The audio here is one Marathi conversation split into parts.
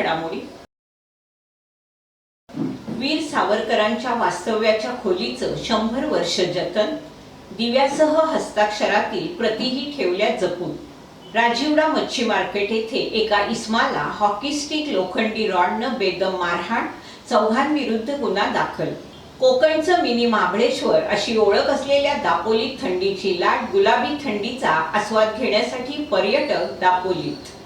घडामोडी वीर सावरकरांच्या वास्तव्याच्या खोलीचं शंभर वर्ष जतन दिव्यासह हस्ताक्षरातील प्रतिही ठेवल्या जपून. राजीवडा मच्छी मार्केट येथे एका इस्माला हॉकी स्टिक लोखंडी रॉडनं बेदम मारहाण चौघांविरुद्ध गुन्हा दाखल. कोकणचं मिनी महाबळेश्वर अशी ओळख असलेल्या दापोलीत थंडीची लाट गुलाबी थंडीचा आस्वाद घेण्यासाठी पर्यटक दापोलीत.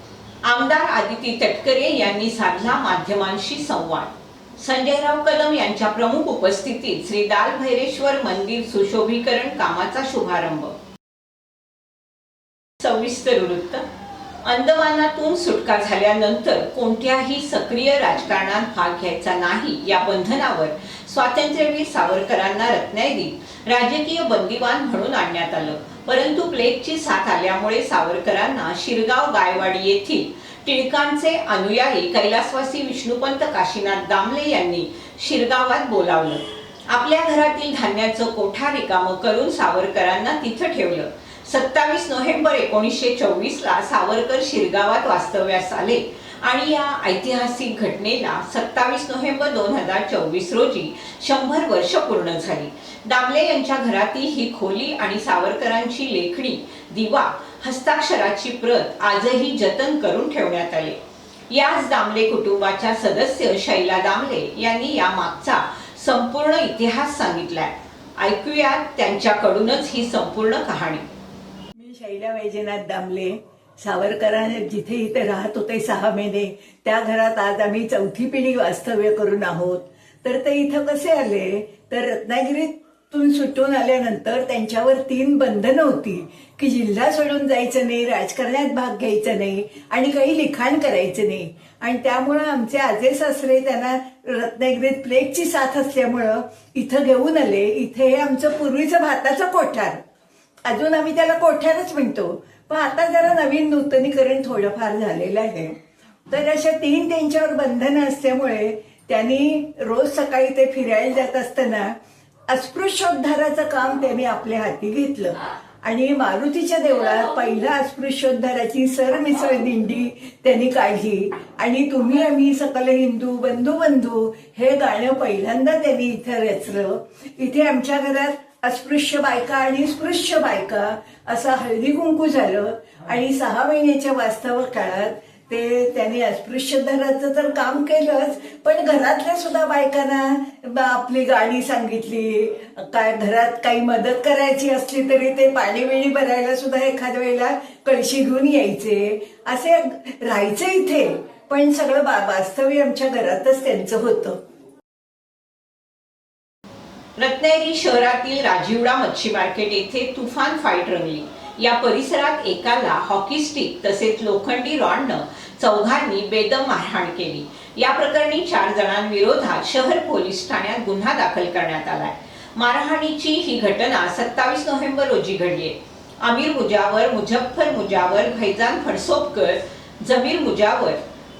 आमदार आदिती तटकरे यांनी साधला माध्यमांशी संवाद. संजयराव कदम यांच्या प्रमुख उपस्थितीत श्री दाल भैरेश्वर मंदिर सुशोभीकरण कामाचा शुभारंभ. सविस्तर वृत्त. अंदमानातून सुटका झाल्यानंतर कोणत्याही सक्रिय राजकारणात भाग घ्यायचा नाही या बंधनावर स्वातंत्र्यवीर सावरकरांना रत्नागिरीत राजकीय बंदिवान म्हणून आणण्यात आलं. परंतु प्लेगची साथ आल्यामुळे सावरकरांना शिरगाव गायवाडी येथील टिळकांचे अनुयायी कैलासवासी विष्णुपंत काशीनाथ दामले यांनी शिरगावात बोलावलं. आपल्या घरातील धान्याचं कोठा रिकामं करून सावरकरांना तिथं ठेवलं. सत्तावीस नोव्हेंबर एकोणीसशे चोवीस ला सावरकर शिरगावात वास्तव्यास आले. आणि या ऐतिहासिक घटनेला सत्तावीस नोव्हेंबर दोन हजार चोवीस रोजी शंभर वर्ष पूर्ण झाली. दामले यांच्या घरातील ही खोली आणि सावरकरांची लेखणी दिवा हस्ताक्षराची प्रत आजही जतन करून ठेवण्यात आले. याच दामले कुटुंबाच्या सदस्य शैला दामले यांनी या मागचा संपूर्ण इतिहास सांगितलाय. ऐकूयात त्यांच्याकडूनच ही संपूर्ण कहाणी. मी शैला वैजनाथ दामले. सावरकरांनी जिथे इथे राहत होते सहा महिने त्या घरात आज आम्ही चौथी पिढी वास्तव्य करून आहोत. तर ते इथं कसे आले? तर रत्नागिरीतून सुटून आल्यानंतर त्यांच्यावर तीन बंधनं होती की जिल्हा सोडून जायचं नाही राजकारणात भाग घ्यायचा नाही आणि काही लिखाण करायचं नाही. आणि त्यामुळं आमचे आजे सासरे त्यांना रत्नागिरीत प्लेगची साथ असल्यामुळं इथं घेऊन आले. इथे हे आमचं पूर्वीचं भाताचं कोठार. अजून आम्ही त्याला कोठ्यारच म्हणतो. पण आता जरा नवीन नूतनीकरण थोडंफार झालेलं आहे. तर अशा तीन त्यांच्यावर बंधनं असल्यामुळे त्यांनी रोज सकाळी ते फिरायला जात असताना अस्पृश्योद्धाराचं काम त्यांनी आपल्या हाती घेतलं. आणि मारुतीच्या देवळात पहिला अस्पृश्योद्धाराची सरमिसळ दिंडी त्यांनी काढली. आणि तुम्ही आम्ही सकल हिंदू बंधू बंधू हे गाणं पहिल्यांदा त्यांनी इथं रचलं. इथे आमच्या घरात अस्पृश्य बायका आणि स्पृश्य बायका असं हळदी कुंकू झालं आणि सहा महिन्याच्या वास्तव काळात ते त्यांनी अस्पृश्यधराचं तर काम केलंच पण घरातल्या सुद्धा बायकांना आपली गाणी सांगितली काय घरात काही मदत करायची असली तरी ते पाणी बिणी भरायला सुद्धा एखाद्या वेळेला कळशी घेऊन यायचे. असे राहायचे इथे पण सगळं वास्तव्य आमच्या घरातच त्यांचं होतं. रत्नागिरी शहरातील राजीवडा मच्छी मार्केट येथे तुफान फाईट रंगली. या परिसरात एकाला हॉकी स्टिक तसेच लोखंडी रॉडनं चौघांनी बेदम मारहाण केली. या प्रकरणी चार जणांविरोधात शहर पोलीस ठाण्यात गुन्हा दाखल करण्यात आलाय. मारहाणीची ही घटना सत्तावीस नोव्हेंबर रोजी घडली. अमीर मुजावर मुझफ्फर मुजावर फैजान फडसोपकर जमीर मुजावर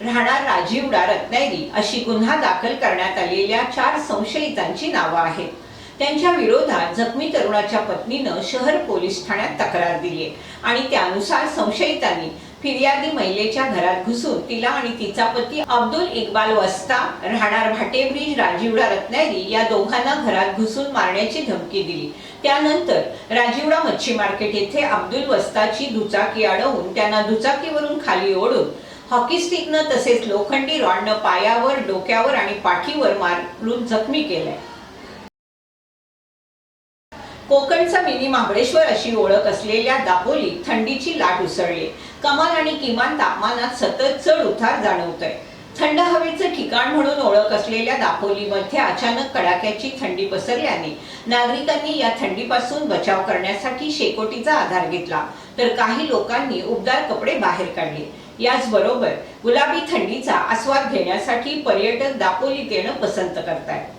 राहणार राजीवडा रत्नागिरी अशी गुन्हा दाखल करण्यात आलेल्या चार संशयितांची नावं आहेत. त्यांच्या विरोधात जखमी तरुणाच्या पत्नीनं शहर पोलीस ठाण्यात तक्रार दिली आहे. आणि त्यानुसार संशयितांनी फिर्यादी महिलेच्या घरात घुसून तिला आणि तिचा पती अब्दुल इक्बाल वस्ता राहणार भाटेब्रिज राजीवडा रत्नागिरी या दोघांना घरात घुसून मारण्याची धमकी दिली. त्यानंतर राजीवडा मच्छी मार्केट येथे अब्दुल वस्ताची दुचाकी अडवून त्यांना दुचाकीवरून खाली ओढून हॉकी स्टिकनं तसेच लोखंडी रॉडनं पायावर डोक्यावर आणि पाठीवर मारून जखमी केलंय. कोकणचा मिनी महाबळेश्वर अशी ओळख असलेल्या दापोली थंडीची लाट उसळली. कमाल आणि किमान तापमानात सतत चढ उतार जाणवतोय. थंड हवेचं ठिकाण म्हणून ओळख असलेल्या दापोलीमध्ये अचानक कडाक्याची थंडी पसरल्याने नागरिकांनी या थंडीपासून बचाव करण्यासाठी शेकोटीचा आधार घेतला. तर काही लोकांनी उबदार कपडे बाहेर काढले. याचबरोबर गुलाबी थंडीचा आस्वाद घेण्यासाठी पर्यटक दापोलीत येणं पसंत करतायत.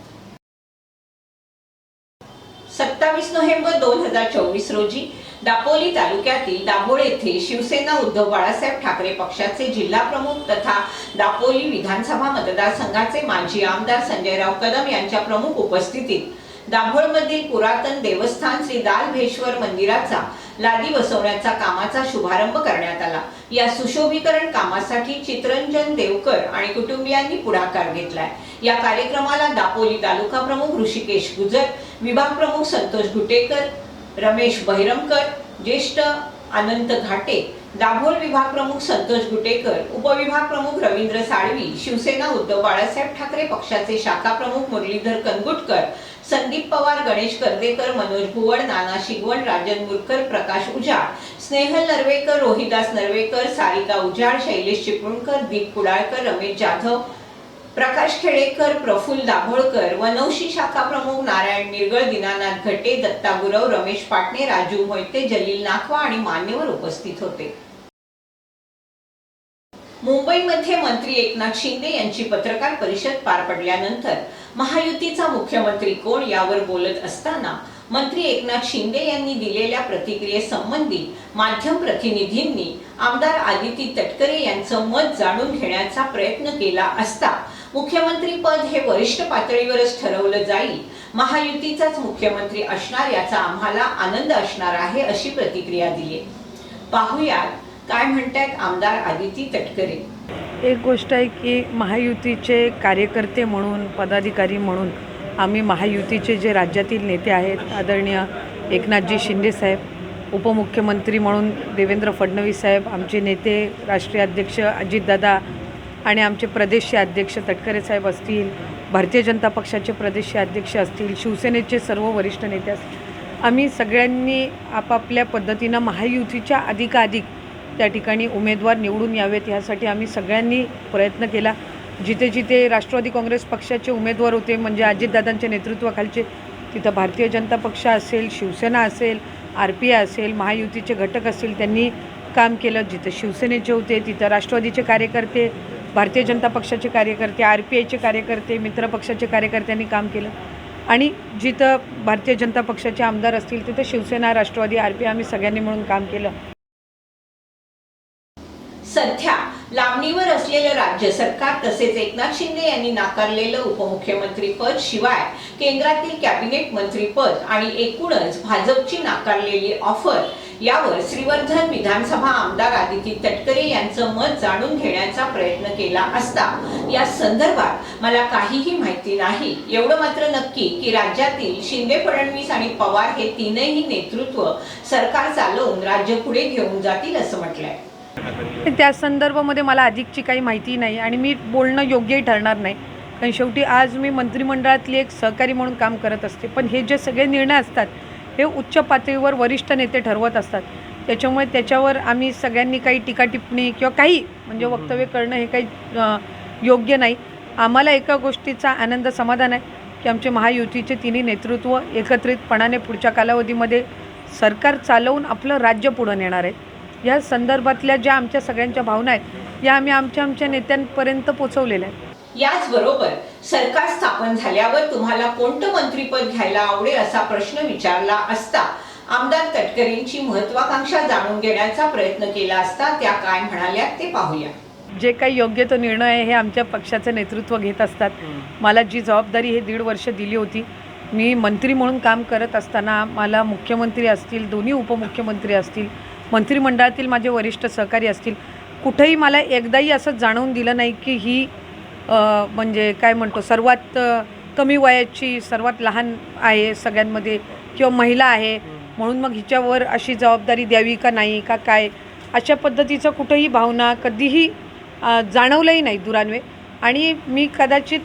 सत्तावीस नोव्हेंबर दोन हजार चोवीस रोजी दापोली तालुक्यातील दाभोळ येथे शिवसेना उद्धव बाळासाहेब ठाकरे पक्षाचे जिल्हा प्रमुख तथा दापोली विधानसभा मतदारसंघाचे माजी आमदार संजयराव कदम यांच्या प्रमुख उपस्थितीत दाभोळमधील पुरातन देवस्थान श्री दालभेश्वर मंदिराचा लादी बसवण्याचा कामाचा शुभारंभ करण्यात आला. या सुशोभीकरण कामासाठी चित्रंजन देवकर आणि कुटुंबियांनी पुढाकार घेतलाय. या कार्यक्रमाला दापोली तालुका प्रमुख ऋषिकेश गुजर विभाग प्रमुख संतोष गुटेकर रमेश बहिरमकर ज्येष्ठ अनंत घाटे दाभोळ विभाग प्रमुख संतोष गुटेकर उपविभाग प्रमुख रवींद्र साळवी शिवसेना उद्धव बाळासाहेब ठाकरे पक्षाचे शाखा प्रमुख मुरलीधर कनगुटकर संदीप पवार गणेश कर्देकर मनोज भुवड नाना शिगवण राजन मुरकर प्रकाश उजाड स्नेहल नर्वेकर रोहिदास नर्वेकर सारिका उजाड शैलेश चिपळूणकर दीप कुडाळकर रमेश जाधव प्रकाश खेडेकर प्रफुल्ल दाभोळकर वनौशी शाखा प्रमुख नारायण निर्गळ दीनानाथ घटे दत्ता गुरव रमेश पाटणे राजू मोहिते जलील नाखवा आणि मान्यवर उपस्थित होते. मुंबईमध्ये मंत्री एकनाथ शिंदे यांची पत्रकार परिषद पार पडल्यानंतर महायुतीचा मुख्यमंत्री कोण यावर बोलत असताना मंत्री एकनाथ शिंदे यांनी दिलेल्या प्रतिक्रियेसंबंधी माध्यम प्रतिनिधींनी आमदार आदिती तटकरे यांचं मत जाणून घेण्याचा प्रयत्न केला असता मुख्यमंत्री पद हे वरिष्ठ पातळीवरच ठरवलं जाईल. महायुतीचाच मुख्यमंत्री असणार याचा आम्हाला आनंद असणार आहे अशी प्रतिक्रिया दिली. पाहुयात काय म्हणतायत आमदार आदिती तटकरे? एक गोष्ट आहे की महायुतीचे कार्यकर्ते म्हणून पदाधिकारी म्हणून आम्ही महायुतीचे जे राज्यातील नेते आहेत आदरणीय एकनाथजी शिंदेसाहेब उपमुख्यमंत्री म्हणून देवेंद्र फडणवीस साहेब आमचे नेते राष्ट्रीय अध्यक्ष अजितदादा आणि आमचे प्रदेशचे अध्यक्ष तटकरे साहेब असतील भारतीय जनता पक्षाचे प्रदेशचे अध्यक्ष असतील शिवसेनेचे सर्व वरिष्ठ नेते असतील आम्ही सगळ्यांनी आपापल्या पद्धतीनं महायुतीच्या अधिकाधिक त्या ठिकाणी उमेदवार निवडून यावेत यासाठी आम्ही सगळ्यांनी प्रयत्न केला. जिथे जिथे राष्ट्रवादी काँग्रेस पक्षाचे उमेदवार होते म्हणजे अजितदादांच्या नेतृत्वाखालचे तिथं भारतीय जनता पक्ष असेल शिवसेना असेल आर पी आय असेल महायुतीचे घटक असतील त्यांनी काम केलं. जिथं शिवसेनेचे होते तिथं राष्ट्रवादीचे कार्यकर्ते भारतीय जनता पक्षाचे कार्यकर्ते आर पी आयचे कार्यकर्ते मित्र पक्षाचे कार्यकर्त्यांनी काम केलं. आणि जिथं भारतीय जनता पक्षाचे आमदार असतील तिथं Shiv Sena Rashtrawadi R P I आम्ही सगळ्यांनी मिळून काम केलं. सध्या लावणीवर असलेलं राज्य सरकार तसेच एकनाथ शिंदे यांनी नाकारलेलं उपमुख्यमंत्री पद शिवाय केंद्रातील कॅबिनेट मंत्रीपद आणि एकूणच भाजपची नाकारलेली ऑफर यावर श्रीवर्धन विधानसभा आमदार आदिती तटकरे यांचं मत जाणून घेण्याचा प्रयत्न केला असता या संदर्भात मला काहीही माहिती नाही. एवढं मात्र नक्की की राज्यातील शिंदे फडणवीस आणि पवार हे तीनही नेतृत्व सरकार चालवून राज्य पुढे घेऊन जातील असं म्हटलंय. त्या संदर्भामध्ये मला अधिकची काही माहिती नाही आणि मी बोलणं योग्यही ठरणार नाही. कारण शेवटी आज मी मंत्रिमंडळातली एक सहकारी म्हणून काम करत असते. पण हे जे सगळे निर्णय असतात हे उच्च पातळीवर वरिष्ठ नेते ठरवत असतात. त्याच्यामुळे त्याच्यावर आम्ही सगळ्यांनी काही टीका टिप्पणी किंवा काही म्हणजे वक्तव्य करणं हे काही योग्य नाही. आम्हाला एका गोष्टीचा आनंद समाधान आहे की आमचे महायुतीचे तिन्ही नेतृत्व एकत्रितपणाने पुढच्या कालावधीमध्ये सरकार चालवून आपलं राज्य पुढं नेणार आहे या संदर्भातल्या ज्या आमच्या सगळ्यांच्या भावना आहेत या आम्ही आमच्या आमच्या नेत्यांपर्यंत पोचवलेल्या आहेत. याचबरोबर सरकार स्थापन झाल्यावर तुम्हाला कोणतं मंत्रीपद घ्यायला आवडेल असा प्रश्न विचारला असता आमदार तटकरेंची महत्वाकांक्षा जाणून घेण्याचा प्रयत्न केला असता त्या काय म्हणाल्या ते पाहूया. जे काही योग्य तो निर्णय आहे हे आमच्या पक्षाचं नेतृत्व घेत असतात. मला जी जबाबदारी हे दीड वर्ष दिली होती मी मंत्री म्हणून काम करत असताना मला मुख्यमंत्री असतील दोन्ही उपमुख्यमंत्री असतील मंत्रिमंडळातील माझे वरिष्ठ सहकारी असतील कुठंही मला एकदाही असं जाणवून दिलं नाही की ही म्हणजे काय म्हणतो सर्वात कमी वयाची सर्वात लहान आहे सगळ्यांमध्ये किंवा महिला आहे म्हणून मग हिच्यावर अशी जबाबदारी द्यावी का नाही का काय? अशा पद्धतीचं कुठंही भावना कधीही जाणवलंही नाही दुरान्वे. आणि मी कदाचित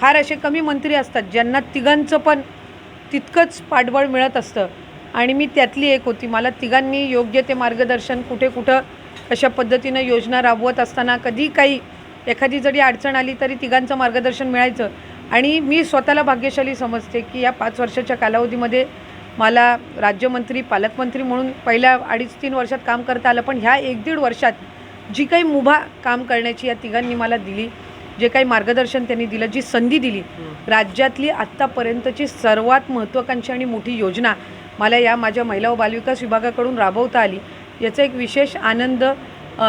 फार असे कमी मंत्री असतात ज्यांना तिघांचं पण तितकंच पाठबळ मिळत असतं. आणि मी त्यातली एक होती. मला तिघांनी योग्य ते मार्गदर्शन कुठे कुठं कशा पद्धतीनं योजना राबवत असताना कधी काही एखादी जरी अडचण आली तरी तिघांचं मार्गदर्शन मिळायचं. आणि मी स्वतःला भाग्यशाली समजते की या पाच वर्षाच्या कालावधीमध्ये मला राज्यमंत्री पालकमंत्री म्हणून पहिल्या अडीच तीन वर्षात काम करता आलं. पण ह्या एक दीड वर्षात जी काही मुभा काम करण्याची या तिघांनी मला दिली जे काही मार्गदर्शन त्यांनी दिलं जी संधी दिली राज्यातली आत्तापर्यंतची सर्वात महत्त्वाकांक्षी आणि मोठी योजना मला या माझ्या महिला व बालविकास विभागाकडून राबवता आली. याचा एक विशेष आनंद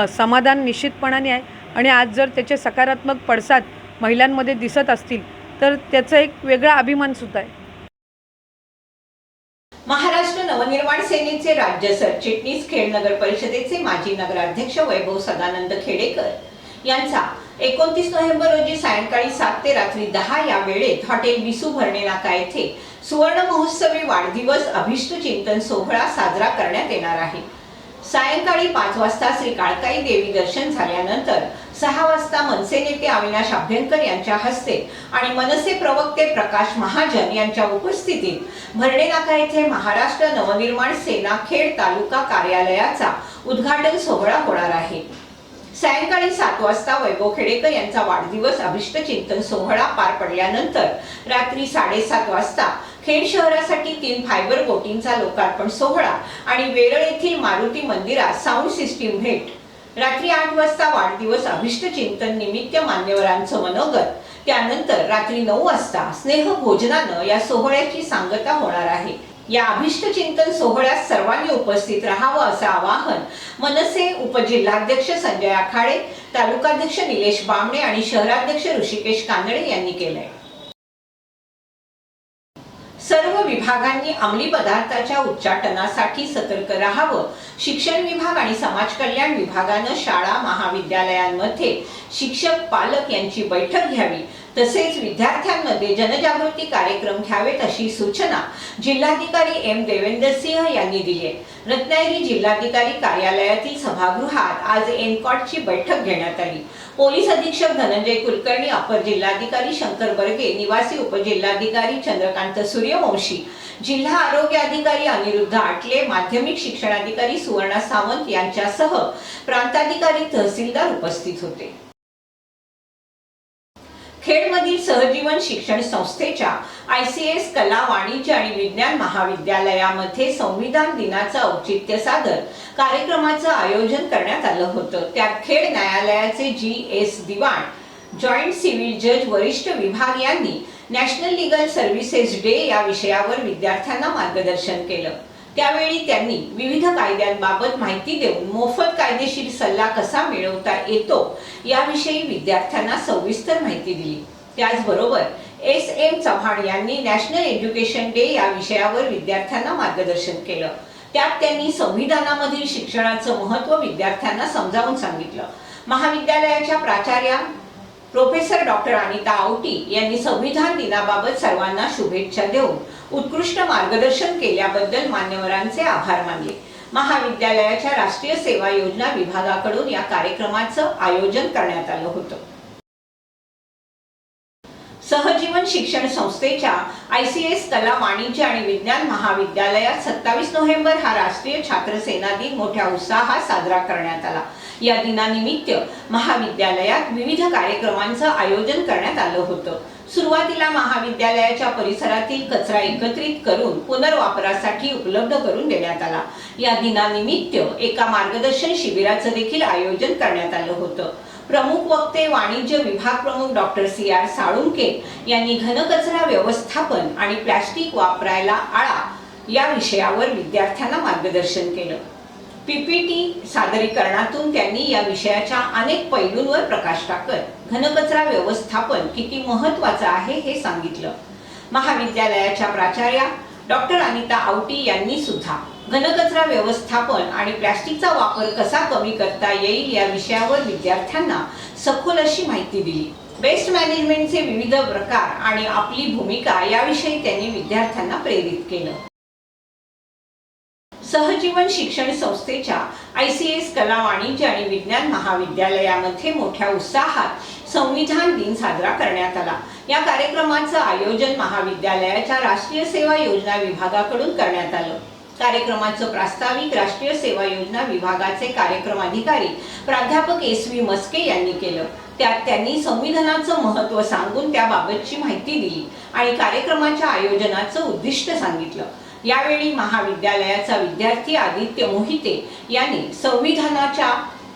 समाधान निश्चितपणाने आहे. आणि आज जर त्याचे सकारात्मक पडसाद महिलांमध्ये दिसत असतील तर त्याचा एक वेगळा अभिमान सुद्धा आहे. महाराष्ट्र नवनिर्माण सेनेचे राज्य सरचिटणीस खेड नगर परिषदेचे माजी नगराध्यक्ष वैभव सदानंद खेडेकर यांचा एकोणतीस नोव्हेंबर रोजी सायंकाळी सात ते रात्री दहा या वेळेत हॉटेल विसू भरणे नाका येथे सुवर्ण महोत्सवी वाढदिवस अभिष्ट चिंतन सोहळा साजरा करण्यात येणार आहे. सायंकाळी पाच वाजता श्री काळकाई देवी दर्शन झाल्यानंतर सहा वाजता मनसे नेते अविनाश अभ्यंकर यांच्या हस्ते आणि मनसे प्रवक्ते प्रकाश महाजन यांच्या उपस्थितीत भरणे नाका येथे महाराष्ट्र नवनिर्माण सेना खेड तालुका कार्यालयाचा उद्घाटन सोहळा होणार आहे. सायंकाळी सात वाजता वैभव खेडेकर यांचा वाढदिवस अभिष्ट चिंतन सोहळा पार पडल्यानंतर रात्री साडेसात वाजता खेड शहरासाठी तीन फायबर बोटिंगचा लोकार्पण सोहळा आणि वेरळ येथील मारुती मंदिरात साऊंड सिस्टीम भेट. रात्री आठ वाजता वाढदिवस अभिष्ट चिंतन निमित्त मान्यवरांचं मनोगत. त्यानंतर रात्री नऊ वाजता स्नेह भोजनानं या सोहळ्याची सांगता होणार आहे. या अभिष्ट चिंतन सोहळ्यात सर्वांनी उपस्थित राहावं असं आवाहन मनसे उपजिल्हाध्यक्ष संजय आखाडे तालुकाध्यक्ष निलेश बामणे आणि शहराध्यक्ष ऋषिकेश कांदळे यांनी केलंय. सर्व विभागांनी अंमली पदार्थाच्या उच्चाटनासाठी सतर्क राहावं. शिक्षण विभाग आणि समाज कल्याण विभागानं शाळा महाविद्यालयांमध्ये शिक्षक पालक यांची बैठक घ्यावी. तसेच विद्यार्थ्यांमध्ये जनजागृती कार्यक्रम घ्यावेत अशी सूचना जिल्हाधिकारी एम देवेंद्र सिंह यांनी दिली आहे. रत्नागिरी जिल्हाधिकारी कार्यालयातील सभागृहात आज एनकॉटची बैठक घेण्यात आली. पोलीस अधीक्षक धनंजय कुलकर्णी अपर जिल्हाधिकारी शंकर बर्गे निवासी उपजिल्हाधिकारी चंद्रकांत सूर्यवंशी जिल्हा आरोग्य अधिकारी अनिरुद्ध आटले माध्यमिक शिक्षणाधिकारी सुवर्णा सावंत यांच्यासह प्रांताधिकारी तहसीलदार उपस्थित होते. खेडमधील सहजीवन शिक्षण संस्थेच्या आय सी एस कला वाणिज्य आणि विज्ञान महाविद्यालयामध्ये संविधान दिनाचं औचित्य सादर कार्यक्रमाचं आयोजन करण्यात आलं होतं. त्यात खेड न्यायालयाचे G S Diwan joint civil जज वरिष्ठ विभाग यांनी नॅशनल लिगल सर्व्हिसेस डे या विषयावर विद्यार्थ्यांना मार्गदर्शन केलं. त्यावेळी त्यांनी विविध कायद्यांबाबत माहिती देऊन मोफत कायदेशीर सल्ला कसा मिळवता येतो याविषयी विद्यार्थ्यांना सविस्तर माहिती दिली. त्याचबरोबर एस एम चव्हाण यांनी नॅशनल एज्युकेशन डे या विषयावर विद्यार्थ्यांना मार्गदर्शन केलं. त्यात त्यांनी संविधानामधील शिक्षणाचं महत्त्व विद्यार्थ्यांना समजावून सांगितलं. महाविद्यालयाच्या प्राचार्या प्रोफेसर डॉक्टर अनिता आवटी यांनी संविधान दिनाबाबत सर्वांना शुभेच्छा देऊन उत्कृष्ट मार्गदर्शन केल्याबद्दल मान्यवरांचे आभार मानले. महाविद्यालयाच्या राष्ट्रीय सेवा योजना विभागाकडून या कार्यक्रमाचं आयोजन करण्यात आलं होतं. सहजीवन शिक्षण संस्थेच्या आय सी एस कला वाणिज्य आणि विज्ञान महाविद्यालयात सत्तावीस नोव्हेंबर हा राष्ट्रीय छात्र सेना दिन मोठ्या उत्साहात साजरा करण्यात आला. या दिनानिमित्त महाविद्यालयात विविध कार्यक्रमांचं आयोजन करण्यात आलं होतं. सुरुवातीला महाविद्यालयाच्या परिसरातील कचरा एकत्रित करून पुनर्वापरासाठी उपलब्ध करून देण्यात आला. या दिनानिमित्त एका मार्गदर्शन शिबिराचं देखील आयोजन करण्यात आलं होतं. प्रमुख वक्ते वाणिज्य विभाग प्रमुख डॉक्टर सी आर साळुंके यांनी घनकचरा व्यवस्थापन आणि प्लॅस्टिक वापरायला आळा या विषयावर विद्यार्थ्यांना मार्गदर्शन केलं. पीपीटी सादरीकरणातून त्यांनी या विषयाच्या अनेक पैलूंवर प्रकाश टाकत घनकचरा व्यवस्थापन किती महत्वाचं आहे हे सांगितलं. महाविद्यालयाच्या प्राचार्या डॉक्टर अनिता आवटी यांनी सुद्धा घनकचरा व्यवस्थापन आणि प्लॅस्टिकचा वापर कसा कमी करता येईल या विषयावर विद्यार्थ्यांना सखोल अशी माहिती दिली. वेस्ट मॅनेजमेंटचे विविध प्रकार आणि आपली भूमिका याविषयी त्यांनी विद्यार्थ्यांना प्रेरित केलं. सहजीवन शिक्षण संस्थेच्या आय सी एस कला वाणिज्य आणि विज्ञान महाविद्यालयामध्ये मोठ्या उत्साहात संविधान दिन साजरा करण्यात आला. या कार्यक्रमाचं आयोजन महाविद्यालयाच्या राष्ट्रीय सेवा योजना विभागाकडून करण्यात आलं. कार्यक्रमाचं प्रास्ताविक राष्ट्रीय सेवा योजना विभागाचे कार्यक्रम अधिकारी प्राध्यापक एस व्ही मस्के यांनी केलं. त्यात त्यांनी संविधानाचं महत्त्व सांगून त्याबाबतची माहिती दिली आणि कार्यक्रमाच्या आयोजनाचं उद्दिष्ट सांगितलं. यावेळी महाविद्यालयाचा विद्यार्थी आदित्य मोहिते यांनी संविधानाच्या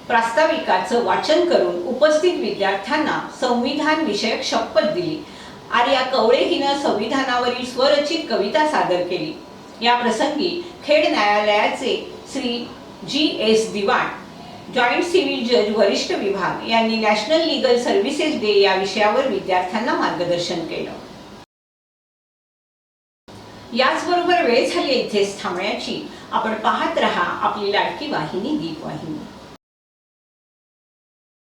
प्रास्ताविकाचं वाचन करून उपस्थित विद्यार्थ्यांना संविधान विषयक शपथ दिली. आर्या कवळे हिनं संविधानावरील स्वरचित कविता सादर केली. या प्रसंगी खेड न्यायालयाचे Shri G S Diwan joint civil जज वरिष्ठ विभाग यांनी नॅशनल लीगल सर्व्हिसेस डे या विषयावर विद्यार्थ्यांना मार्गदर्शन केलं. याचबरोबर वेळ झाली इथेच थांबण्याची. आपण पाहत रहा आपली लाडकी वाहिनी दीप वाहिनी